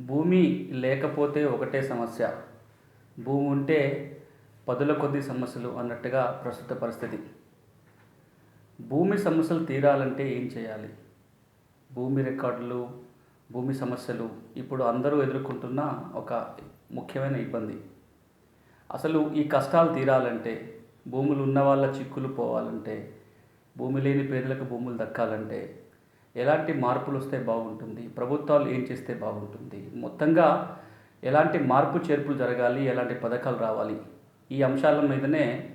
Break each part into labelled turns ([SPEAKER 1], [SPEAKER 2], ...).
[SPEAKER 1] భూమి లేకపోతే ఒకటే సమస్య. భూమి ఉంటే పదుల కొద్ది సమస్యలు అన్నట్టుగా ప్రస్తుత పరిస్థితి. భూమి సమస్యలు తీరాలంటే ఏం చేయాలి? భూమి రికార్డులు భూమి సమస్యలు ఇప్పుడు అందరూ ఎదుర్కొంటున్న ఒక ముఖ్యమైన ఇబ్బంది. అసలు ఈ కష్టాలు తీరాలంటే భూములు ఉన్న వాళ్ళ చిక్కులు పోవాలంటే భూమి లేని పేదలకు భూములు దక్కాలంటే ఎలాంటి మార్పులు వస్తే బాగుంటుంది? ప్రభుత్వాలు ఏం చేస్తే బాగుంటుంది? మొత్తంగా ఎలాంటి మార్పు చేర్పులు జరగాలి? ఎలాంటి పథకాలు రావాలి? ఈ అంశాల మీదనే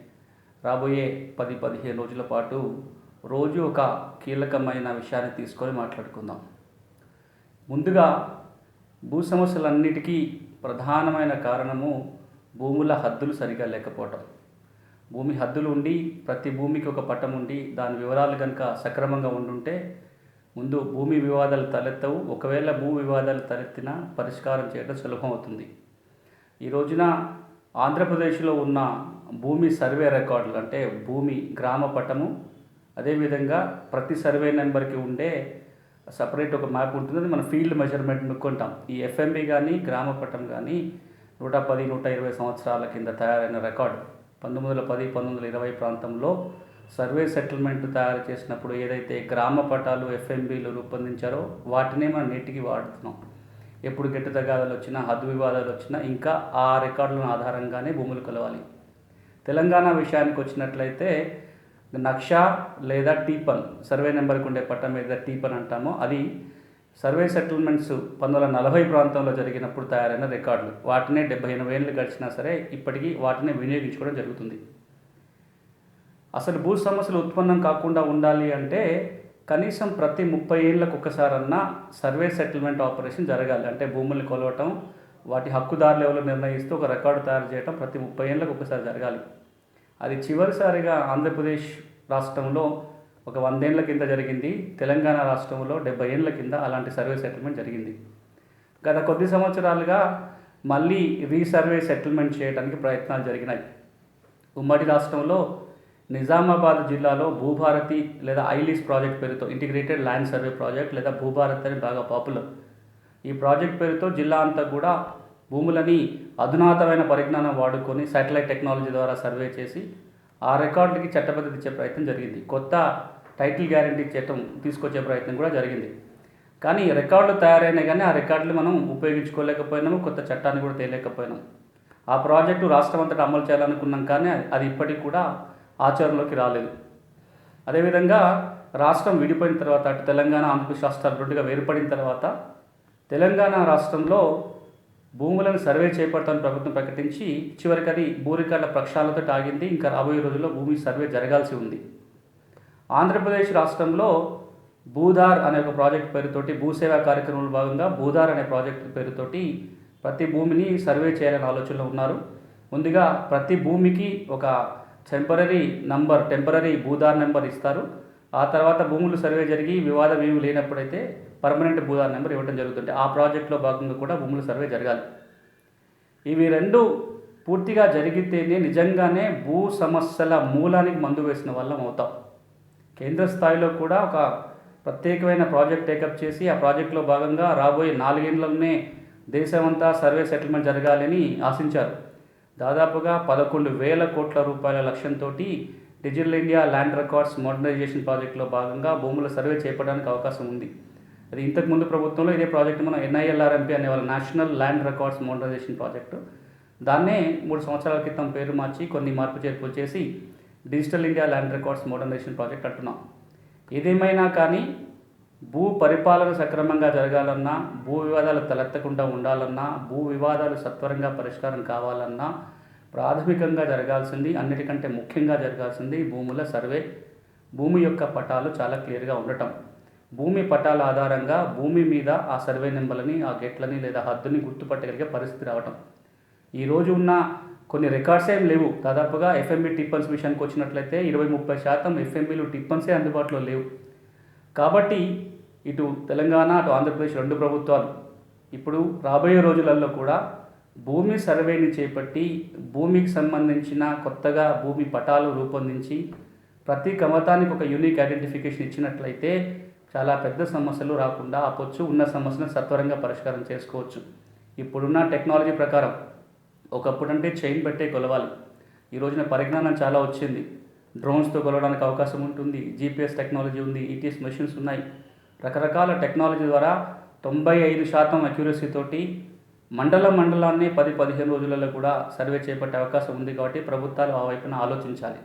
[SPEAKER 1] రాబోయే పది పదిహేను రోజుల పాటు రోజు ఒక కీలకమైన విషయాన్ని తీసుకొని మాట్లాడుకుందాం. ముందుగా భూ సమస్యలన్నిటికీ ప్రధానమైన కారణము భూముల హద్దులు సరిగా లేకపోవటం. భూమి హద్దులు ఉండి ప్రతి భూమికి ఒక పట్టం ఉండి దాని వివరాలు కనుక సక్రమంగా ఉండుంటే ముందు భూమి వివాదాలు తలెత్తవు. ఒకవేళ భూ వివాదాలు తలెత్తినా పరిష్కారం చేయడం సులభమవుతుంది. ఈ రోజున ఆంధ్రప్రదేశ్లో ఉన్న భూమి సర్వే రికార్డులు అంటే భూమి గ్రామ పట్టము అదేవిధంగా ప్రతి సర్వే నెంబర్కి ఉండే సపరేట్ ఒక మ్యాప్ ఉంటుంది. అది మన ఫీల్డ్ మెజర్మెంట్ నుక్కుంటాం ఈ ఎఫ్ఎంబి కానీ గ్రామ పట్టం కానీ నూట పది నూట ఇరవై సంవత్సరాల కింద తయారైన రికార్డు. పంతొమ్మిది వందల పది పంతొమ్మిది వందల ఇరవై ప్రాంతంలో సర్వే సెటిల్మెంట్ తయారు చేసినప్పుడు ఏదైతే గ్రామ పటాలు ఎఫ్ఎంబీలు రూపొందించారో వాటినే మనం నేటికి వాడుతున్నాం. ఎప్పుడు గట్టి వచ్చినా హద్దు వివాదాలు వచ్చినా ఇంకా ఆ రికార్డులను ఆధారంగానే భూములు కొలవాలి. తెలంగాణ విషయానికి వచ్చినట్లయితే నక్షా లేదా టీపన్ సర్వే నెంబర్కి ఉండే పట్టం మీద టీపన్ అంటామో అది సర్వే సెటిల్మెంట్స్ పంతొమ్మిది వందల నలభై ప్రాంతంలో జరిగినప్పుడు తయారైన రికార్డులు. వాటినే డెబ్బై ఎనభై ఏళ్ళు గడిచినా సరే ఇప్పటికీ వాటిని వినియోగించుకోవడం జరుగుతుంది. అసలు భూ సమస్యలు ఉత్పన్నం కాకుండా ఉండాలి అంటే కనీసం ప్రతి ముప్పై ఏళ్ళకు ఒకసారన్నా సర్వే సెటిల్మెంట్ ఆపరేషన్ జరగాలి. అంటే భూముల్ని కొలవటం వాటి హక్కుదారులు ఎవరు నిర్ణయిస్తూ ఒక రికార్డు తయారు చేయడం ప్రతి ముప్పై ఏళ్ళకు ఒకసారి జరగాలి. అది చివరిసారిగా ఆంధ్రప్రదేశ్ రాష్ట్రంలో ఒక వందేళ్ళ కింద జరిగింది. తెలంగాణ రాష్ట్రంలో డెబ్బై ఏళ్ళ కింద అలాంటి సర్వే సెటిల్మెంట్ జరిగింది. గత కొద్ది సంవత్సరాలుగా మళ్ళీ రీసర్వే సెటిల్మెంట్ చేయడానికి ప్రయత్నాలు జరిగినాయి. ఉమ్మడి రాష్ట్రంలో నిజామాబాద్ జిల్లాలో భూభారతి లేదా ఐలిస్ ప్రాజెక్ట్ పేరుతో ఇంటిగ్రేటెడ్ ల్యాండ్ సర్వే ప్రాజెక్ట్ లేదా భూభారత్ అని బాగా పాపులర్ ఈ ప్రాజెక్ట్ పేరుతో జిల్లా అంతా కూడా భూములని అధునాతమైన పరిజ్ఞానం వాడుకొని శాటిలైట్ టెక్నాలజీ ద్వారా సర్వే చేసి ఆ రికార్డులకి చట్టబద్ధత ఇచ్చే ప్రయత్నం జరిగింది. కొత్త టైటిల్ గ్యారంటీ చట్టం తీసుకొచ్చే ప్రయత్నం కూడా జరిగింది. కానీ రికార్డులు తయారైనాయి కానీ ఆ రికార్డులు మనం ఉపయోగించుకోలేకపోయినాము కొత్త చట్టాన్ని కూడా తేలేకపోయినాం. ఆ ప్రాజెక్టు రాష్ట్రం అంతటా అమలు చేయాలనుకున్నాం కానీ అది ఇప్పటికి కూడా ఆచరణలోకి రాలేదు. అదేవిధంగా రాష్ట్రం విడిపోయిన తర్వాత అటు తెలంగాణ ఆంధ్రప్రదేశ్ రాష్ట్రాలు రెండుగా వేరుపడిన తర్వాత తెలంగాణ రాష్ట్రంలో భూములను సర్వే చేపడతామని ప్రభుత్వం ప్రకటించి చివరికి అది భూ ప్రక్షాళనతో ఆగింది. ఇంకా రాబోయే రోజుల్లో భూమి సర్వే జరగాల్సి ఉంది. ఆంధ్రప్రదేశ్ రాష్ట్రంలో భూధార్ అనే ఒక ప్రాజెక్ట్ పేరుతోటి భూసేవా కార్యక్రమంలో భాగంగా భూధార్ అనే ప్రాజెక్ట్ పేరుతోటి ప్రతి భూమిని సర్వే చేయాలనే ఆలోచనలో ఉన్నారు. ముందుగా ప్రతి భూమికి ఒక temporary number temporary Bhudhaar number ఇస్తారు. ఆ తర్వాత భూములు సర్వే జరిగి వివాదం ఏమి లేనప్పుడైతే పర్మనెంట్ భూధార్ నెంబర్ ఇవ్వడం జరుగుతుంది ఆ ప్రాజెక్టులో భాగంగా కూడా భూములు సర్వే జరగాలి. ఇవి రెండు పూర్తిగా జరిగితేనే నిజంగానే భూ సమస్యల మూలానికి మందు వేసిన వాళ్ళం అవుతాం. కేంద్ర స్థాయిలో కూడా ఒక ప్రత్యేకమైన ప్రాజెక్ట్ టేకప్ చేసి ఆ ప్రాజెక్టులో భాగంగా రాబోయే నాలుగేళ్ళలోనే దేశమంతా సర్వే సెటిల్మెంట్ జరగాలని ఆశించారు. దాదాపుగా పదకొండు వేల కోట్ల రూపాయల లక్ష్యంతో digital India land records modernisation ప్రాజెక్టులో భాగంగా భూముల సర్వే చేపట్టడానికి అవకాశం ఉంది. అది ఇంతకుముందు ప్రభుత్వంలో ఇదే ప్రాజెక్ట్ మనం ఎన్ఐఎల్ఆర్ఎంపీ అనే వాళ్ళ national land records modernisation project. దాన్నే మూడు సంవత్సరాల క్రితం పేరు మార్చి కొన్ని మార్పు చేర్పులు చేసి digital India land records modernisation project అంటున్నాం. ఏదేమైనా కానీ భూ పరిపాలన సక్రమంగా జరగాలన్నా భూ వివాదాలు తలెత్తకుండా ఉండాలన్నా భూ వివాదాలు సత్వరంగా పరిష్కారం కావాలన్నా ప్రాథమికంగా జరగాల్సింది అన్నిటికంటే ముఖ్యంగా జరగాల్సింది భూముల సర్వే. భూమి యొక్క పటాలు చాలా క్లియర్గా ఉండటం. భూమి పటాల ఆధారంగా భూమి మీద ఆ సర్వే నెంబర్లని ఆ గేట్లని లేదా హద్దుని గుర్తుపట్టగలిగే పరిస్థితి రావటం. ఈరోజు ఉన్న కొన్ని రికార్డ్స్ ఏం లేవు. దాదాపుగా ఎఫ్ఎంబి టిప్పన్స్ విషయానికి వచ్చినట్లయితే ఇరవై ముప్పై శాతం ఎఫ్ఎంబీలు టిప్పన్సే అందుబాటులో లేవు. కాబట్టి ఇటు తెలంగాణ అటు ఆంధ్రప్రదేశ్ రెండు ప్రభుత్వాలు. ఇప్పుడు రాబోయే రోజులలో కూడా భూమి సర్వేని చేపట్టి భూమికి సంబంధించిన కొత్తగా భూమి పటాలు రూపొందించి ప్రతి కమతానికి ఒక యూనిక్ ఐడెంటిఫికేషన్ ఇచ్చినట్లయితే చాలా పెద్ద సమస్యలు రాకుండా ఆపొచ్చు ఉన్న సమస్యను సత్వరంగా పరిష్కారం చేసుకోవచ్చు. ఇప్పుడున్న టెక్నాలజీ ప్రకారం ఒకప్పుడు అంటే చైన్ పెట్టే కొలవాలి. ఈ రోజున పరిజ్ఞానం చాలా వచ్చింది. డ్రోన్స్తో కొలవడానికి అవకాశం ఉంటుంది. జీపీఎస్ టెక్నాలజీ ఉంది. ఈటీఎస్ మెషిన్స్ ఉన్నాయి. రకరకాల టెక్నాలజీ ద్వారా తొంభై ఐదు శాతం అక్యురసీ తోటి మండల మండలాన్ని పది పదిహేను రోజులలో కూడా సర్వే చేపట్టే అవకాశం ఉంది కాబట్టి ప్రభుత్వాలు ఆ వైపున ఆలోచించాలి.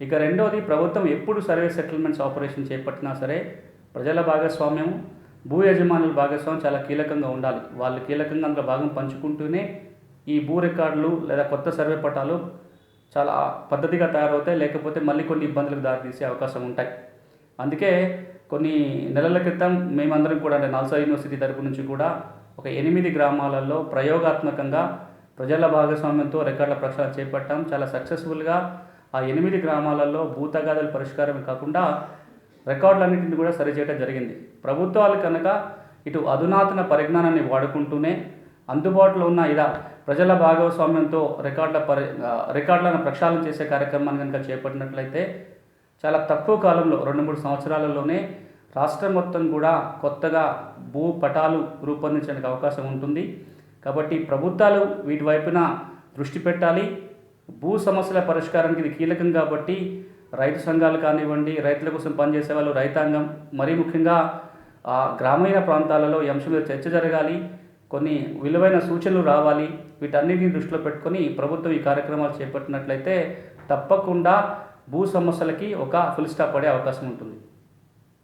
[SPEAKER 1] ఇక రెండవది ప్రభుత్వం ఎప్పుడు సర్వే సెటిల్మెంట్స్ ఆపరేషన్ చేపట్టినా సరే ప్రజల భాగస్వామ్యం భూ యజమానుల భాగస్వామ్యం చాలా కీలకంగా ఉండాలి. వాళ్ళు కీలకంగా అందులో భాగం పంచుకుంటూనే ఈ భూ రికార్డులు లేదా కొత్త సర్వే పటాలు చాలా పద్ధతిగా తయారవుతాయి. లేకపోతే మళ్ళీ కొన్ని ఇబ్బందులకు దారితీసే అవకాశం ఉంటాయి. అందుకే కొన్ని నెలల క్రితం మేమందరం కూడా అంటే నల్సా యూనివర్సిటీ తరపు నుంచి కూడా ఒక ఎనిమిది గ్రామాలలో ప్రయోగాత్మకంగా ప్రజల భాగస్వామ్యంతో రికార్డుల ప్రక్షాళన చేపట్టాం. చాలా సక్సెస్ఫుల్గా ఆ ఎనిమిది గ్రామాలలో భూతగాథల పరిష్కారమే కాకుండా రికార్డులన్నింటిని కూడా సరిచేయడం జరిగింది. ప్రభుత్వాలు కనుక ఇటు అధునాతన పరిజ్ఞానాన్ని వాడుకుంటూనే అందుబాటులో ఉన్న ఇలా ప్రజల భాగస్వామ్యంతో రికార్డుల పరి రికార్డులను ప్రక్షాళన చేసే కార్యక్రమాన్ని కనుక చేపట్టినట్లయితే చాలా తక్కువ కాలంలో రెండు మూడు సంవత్సరాలలోనే రాష్ట్రం మొత్తం కూడా కొత్తగా భూ పటాలు రూపొందించడానికి అవకాశం ఉంటుంది. కాబట్టి ప్రభుత్వాలు వీటి వైపున దృష్టి పెట్టాలి. భూ సమస్యల పరిష్కారానికి ఇది కీలకం కాబట్టి రైతు సంఘాలు కానివ్వండి రైతుల కోసం పనిచేసే వాళ్ళు రైతాంగం మరీ ముఖ్యంగా ఆ గ్రామీణ ప్రాంతాలలో ఈ అంశం మీద చర్చ జరగాలి. కొన్ని విలువైన సూచనలు రావాలి. వీటన్నిటిని దృష్టిలో పెట్టుకొని ప్రభుత్వం ఈ కార్యక్రమాలు చేపట్టినట్లయితే తప్పకుండా భూ సమస్యలకి ఒక ఫుల్ స్టాప్ పడే అవకాశం ఉంటుంది.